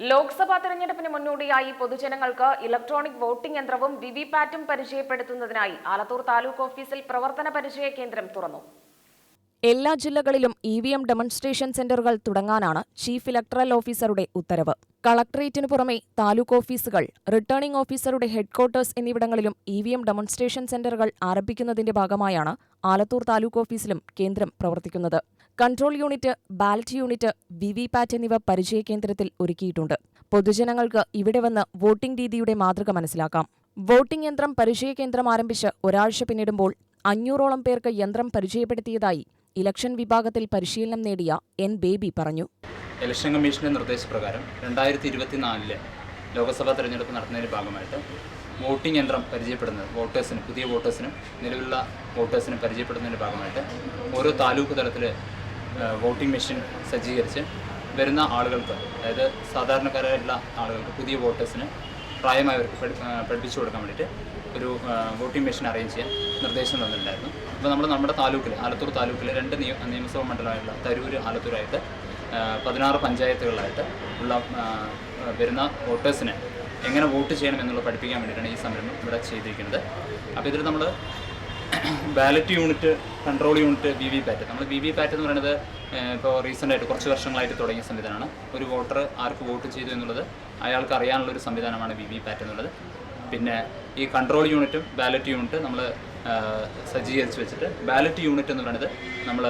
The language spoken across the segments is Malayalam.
ലോക്സഭാ തെരഞ്ഞെടുപ്പിന് മുന്നോടിയായി പൊതുജനങ്ങൾക്ക് ഇലക്ട്രോണിക് വോട്ടിംഗ് യന്ത്രവും വിവിപാറ്റും പരിചയപ്പെടുത്തുന്നതിനായി ആലത്തൂർ താലൂക്ക് ഓഫീസിൽ പ്രവർത്തന പരിചയ കേന്ദ്രം തുറന്നു. എല്ലാ ജില്ലകളിലും ഇ വി എം ഡെമോൺസ്ട്രേഷൻ സെന്ററുകൾ തുടങ്ങാനാണ് ചീഫ് ഇലക്ടറൽ ഓഫീസറുടെ ഉത്തരവ്. കളക്ടറേറ്റിനു പുറമെ താലൂക്ക് ഓഫീസുകൾ റിട്ടേണിംഗ് ഓഫീസറുടെ ഹെഡ്ക്വാർട്ടേഴ്സ് എന്നിവിടങ്ങളിലും ഇ വി എം ഡെമോൺസ്ട്രേഷൻ സെന്ററുകൾ ആരംഭിക്കുന്നതിന്റെ ഭാഗമായാണ് ആലത്തൂർ താലൂക്ക് ഓഫീസിലും കേന്ദ്രം പ്രവർത്തിക്കുന്നത്. Control unit ballot unit V V PAT എന്നിവ പരിചയ കേന്ദ്രത്തിൽ ഒരുക്കിയിട്ടുണ്ട്. പൊതുജനങ്ങൾക്ക് ഇവിടെ വന്ന് വോട്ടിംഗ് രീതിയുടെ മാതൃക മനസ്സിലാക്കാം. വോട്ടിംഗ് യന്ത്രം പരിചയ കേന്ദ്രം ആരംഭിച്ച് ഒരാഴ്ച പിന്നിടുമ്പോൾ അഞ്ഞൂറോളം പേർക്ക് യന്ത്രം പരിചയപ്പെടുത്തിയതായി ഇലക്ഷൻ വിഭാഗത്തിൽ പരിശീലനം നേടിയ എൻ ബേബി പറഞ്ഞു. ഇലക്ഷൻ കമ്മീഷന്റെ നിർദ്ദേശപ്രകാരം രണ്ടായിരത്തി ഇരുപത്തിനാലിൽ ലോക്സഭാ തെരഞ്ഞെടുപ്പ് നടത്തുന്നതിന്റെ ഭാഗമായിട്ട് വോട്ടിംഗ് യന്ത്രം പരിചയപ്പെടുന്നത് വോട്ടേഴ്സിന് പുതിയ വോട്ടേഴ്സിനും നിലവിലുള്ള വോട്ടേഴ്സിനും പരിചയപ്പെടുന്നതിന്റെ ഭാഗമായിട്ട് ഓരോ താലൂക്ക് തലത്തിൽ വോട്ടിംഗ് മെഷീൻ സജ്ജീകരിച്ച് വരുന്ന ആളുകൾക്ക് അതായത് സാധാരണക്കാരായിട്ടുള്ള ആളുകൾക്ക് പുതിയ വോട്ടേഴ്സിന് പ്രായമായവർക്ക് പഠി- പഠിപ്പിച്ചു കൊടുക്കാൻ വേണ്ടിയിട്ട് ഒരു വോട്ടിംഗ് മെഷീൻ അറേഞ്ച് ചെയ്യാൻ നിർദ്ദേശം തന്നിട്ടുണ്ടായിരുന്നു. അപ്പോൾ നമ്മൾ നമ്മുടെ താലൂക്കിൽ ആലത്തൂർ താലൂക്കിൽ രണ്ട് നിയ നിയമസഭാ മണ്ഡലമായിട്ടുള്ള തരൂർ ആലത്തൂരായിട്ട് പതിനാറ് പഞ്ചായത്തുകളിലായിട്ട് ഉള്ള വരുന്ന വോട്ടേഴ്സിനെ എങ്ങനെ വോട്ട് ചെയ്യണം എന്നുള്ളത് പഠിപ്പിക്കാൻ വേണ്ടിയിട്ടാണ് ഈ സംരംഭം ഇവിടെ ചെയ്തിരിക്കുന്നത്. അപ്പോൾ ഇതിൽ നമ്മൾ ballot unit control unit V V PAT നമ്മൾ വി വി പാറ്റ് എന്ന് പറയുന്നത് ഇപ്പോൾ റീസെന്റ് ആയിട്ട് കുറച്ച് വർഷങ്ങളായിട്ട് തുടങ്ങിയ സംവിധാനമാണ്. ഒരു വോട്ടർ ആർക്ക് വോട്ട് ചെയ്തു എന്നുള്ളത് അയാൾക്ക് അറിയാനുള്ള ഒരു സംവിധാനമാണ് വി വി പാറ്റ് എന്നുള്ളത്. പിന്നെ ഈ കൺട്രോൾ യൂണിറ്റും ബാലറ്റ് യൂണിറ്റ് നമ്മൾ സജ്ജീകരിച്ച് വെച്ചിട്ട് ബാലറ്റ് യൂണിറ്റ് എന്ന് പറയുന്നത് നമ്മൾ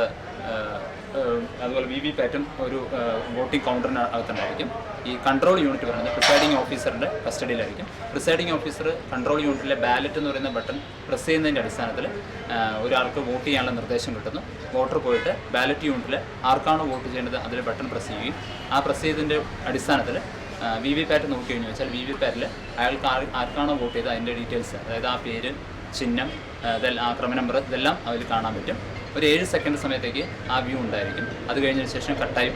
അതുപോലെ വി വി പാറ്റും ഒരു വോട്ടിംഗ് കൗണ്ടറിന് അകത്തുണ്ടായിരിക്കും. ഈ കൺട്രോൾ യൂണിറ്റ് പറയുന്നത് പ്രിസൈഡിംഗ് ഓഫീസറിന്റെ കസ്റ്റഡിയിലായിരിക്കും പ്രിസൈഡിംഗ് ഓഫീസർ കൺട്രോൾ യൂണിറ്റിലെ ബാലറ്റ് എന്ന് പറയുന്ന ബട്ടൺ പ്രസ് ചെയ്യുന്നതിന്റെ അടിസ്ഥാനത്തിൽ ഒരാൾക്ക് വോട്ട് ചെയ്യാനുള്ള നിർദ്ദേശം കിട്ടുന്നു. വോട്ടർ പോയിട്ട് ബാലറ്റ് യൂണിറ്റിൽ ആർക്കാണോ വോട്ട് ചെയ്യേണ്ടത് അതിൽ ബട്ടൺ പ്രസ് ചെയ്യുകയും ആ പ്രസ് ചെയ്തതിന്റെ അടിസ്ഥാനത്തിൽ വി വി പാറ്റ് നോക്കി കഴിഞ്ഞു വെച്ചാൽ വി വി പാറ്റിൽ അയാൾക്ക് ആർ ആർക്കാണോ വോട്ട് ചെയ്തത്? അതിന്റെ ഡീറ്റെയിൽസ് അതായത് ആ പേര് ചിഹ്നം ഇതെല്ലാം ആ ക്രമ നമ്പർ ഇതെല്ലാം അതിൽ കാണാൻ പറ്റും. ഒരു ഏഴ് സെക്കൻഡ് സമയത്തേക്ക് ആ വ്യൂ ഉണ്ടായിരിക്കും. അത് കഴിഞ്ഞതിന് ശേഷം കട്ടായി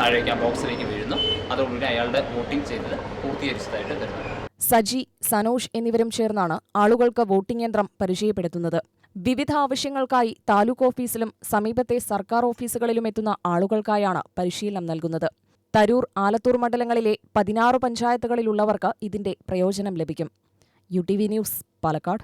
താഴേക്ക് ആ ബോക്സിലേക്ക് വീഴുന്നു. അതോടുകൂടി അയാളുടെ വോട്ടിംഗ് ചെയ്തത് പൂർത്തീകരിച്ചതായിട്ട് തരുന്നു സജി സനോഷ് എന്നിവരും ചേർന്നാണ് ആളുകൾക്ക് വോട്ടിംഗ് യന്ത്രം പരിചയപ്പെടുത്തുന്നത്. വിവിധ ആവശ്യങ്ങൾക്കായി താലൂക്ക് ഓഫീസിലും സമീപത്തെ സർക്കാർ ഓഫീസുകളിലും എത്തുന്ന ആളുകൾക്കായാണ് പരിശീലനം നൽകുന്നത്. തരൂർ ആലത്തൂർ മണ്ഡലങ്ങളിലെ പതിനാറ് പഞ്ചായത്തുകളിലുള്ളവർക്ക് ഇതിന്റെ പ്രയോജനം ലഭിക്കും. U T V news Palakkad.